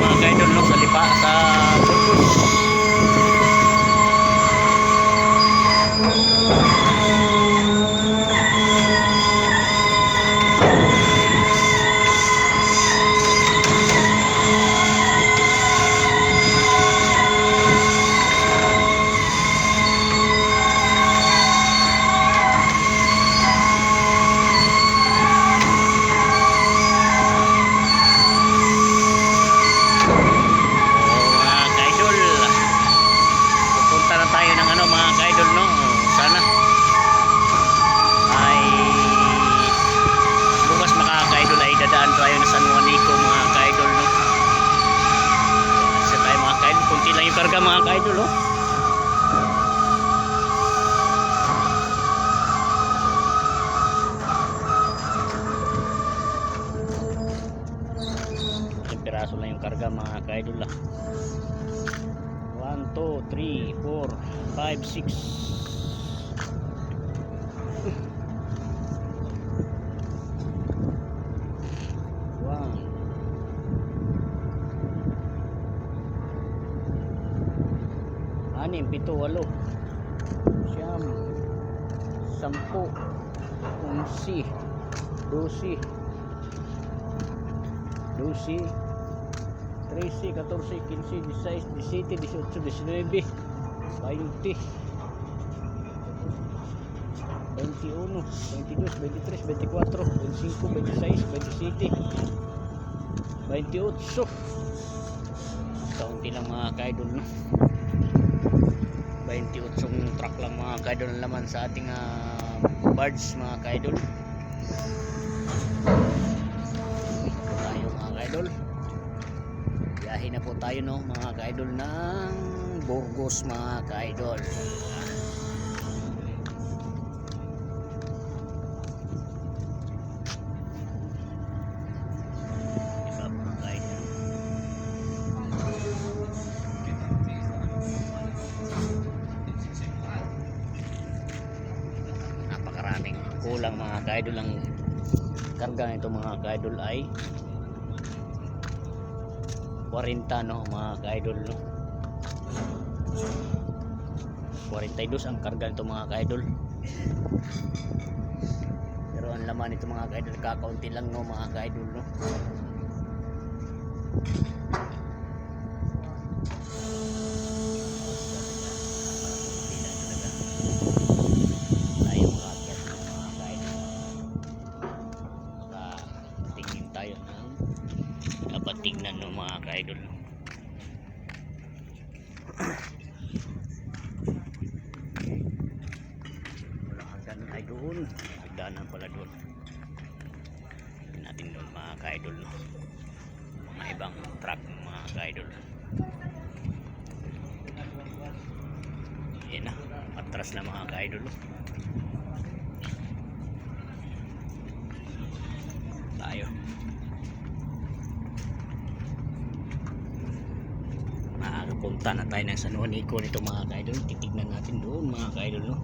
mga kaidol no sa lipa sa karga mga kaidol. Isang piraso lang yung karga mga kaidol ah. 1, 2, 3, 4, 5, 6 Anim, pito, walo. Siyam. Sampu. Unsi. Dosi. Dosi. 13, 14, 15, 16, 17, 18, 19, 20, 21, 22, 23, 24, 25, 26, 27, 28. Kaunti lang mga kaidol no. 28 truck lang mga kaidol ang sa ating ah, barge mga kaidol. Tayo mga kaidol biyahe na po tayo no mga ka-idol ng Burgos mga ka-idol kulang mga ka-idol ang karga nito mga ka-idol ay 40 no mga ka-idol no? 42 ang karga nito mga ka-idol. Pero ang laman nito mga ka-idol kakaunti lang no mga ka-idol no no? walang hagdanan ay doon hagdanan pala doon Tingnan natin doon mga ka-idol no? mga ibang truck mga ka-idol yan na atras na mga ka-idol no? tayo makakapunta na tayo ng San Juanico nito mga kaidol. Titignan natin doon mga kaidol no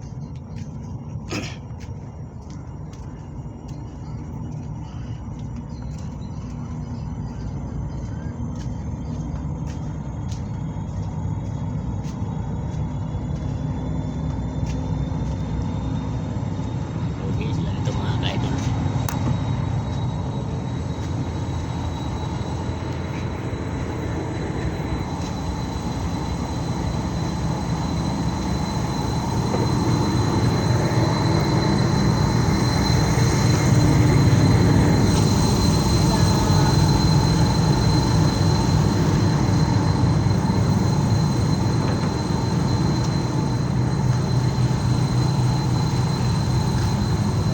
okay sila nito mga kaidol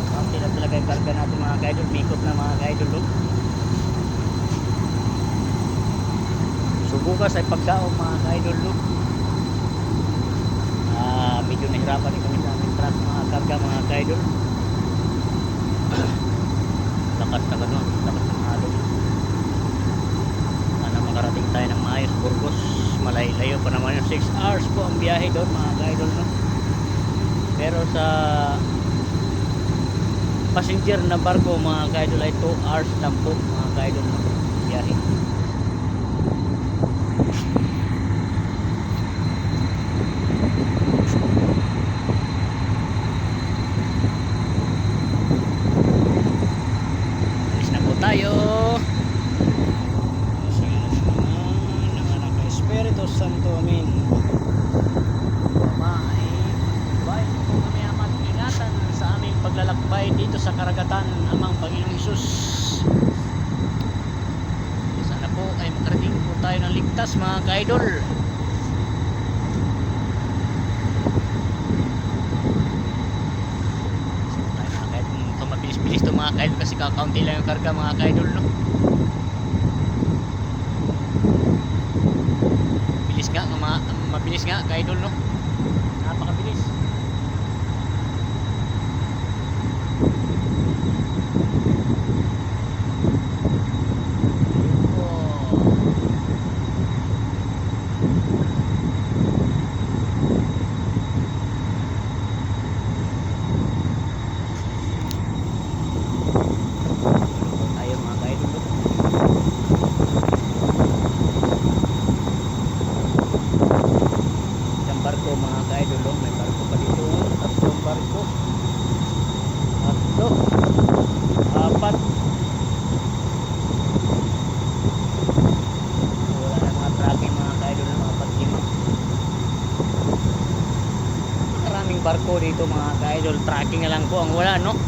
Kaunti lang talaga yung karga natin mga kaidol. Mikot na mga kaidol. No? So bukas ay pagkaon mga kaidol. No? Ah, medyo nahirapan din kami sa aming truck mga karga mga kaidol. lakas na gano'n. Lakas ng halo. Sana makarating tayo ng maayos. Burgos. Malayo pa naman yung 6 hours po ang biyahe doon mga kaidol. No? Pero sa passenger na barko mga kaidol ay 2 hours lang po mga kaidol na biyahe Santo Amin. May bayan po kami amat ingatan sa aming paglalakbay dito sa karagatan amang Panginoong Hesus. Sana po ay makarating po tayo ng ligtas mga ka-idol. mabilis-bilis ito mga kaidol kasi kakaunti lang yung karga mga kaidol no bilis nga ma mabilis nga kaidol no napakabilis oh. tayo mga kaidol barko mga kaidol oh. may barko pa dito oh. tatlong barko. Tatlo. Apat. Wala na mga tracking mga kaidol na apat lima maraming barko dito mga kaidol. Tracking na lang po ang wala no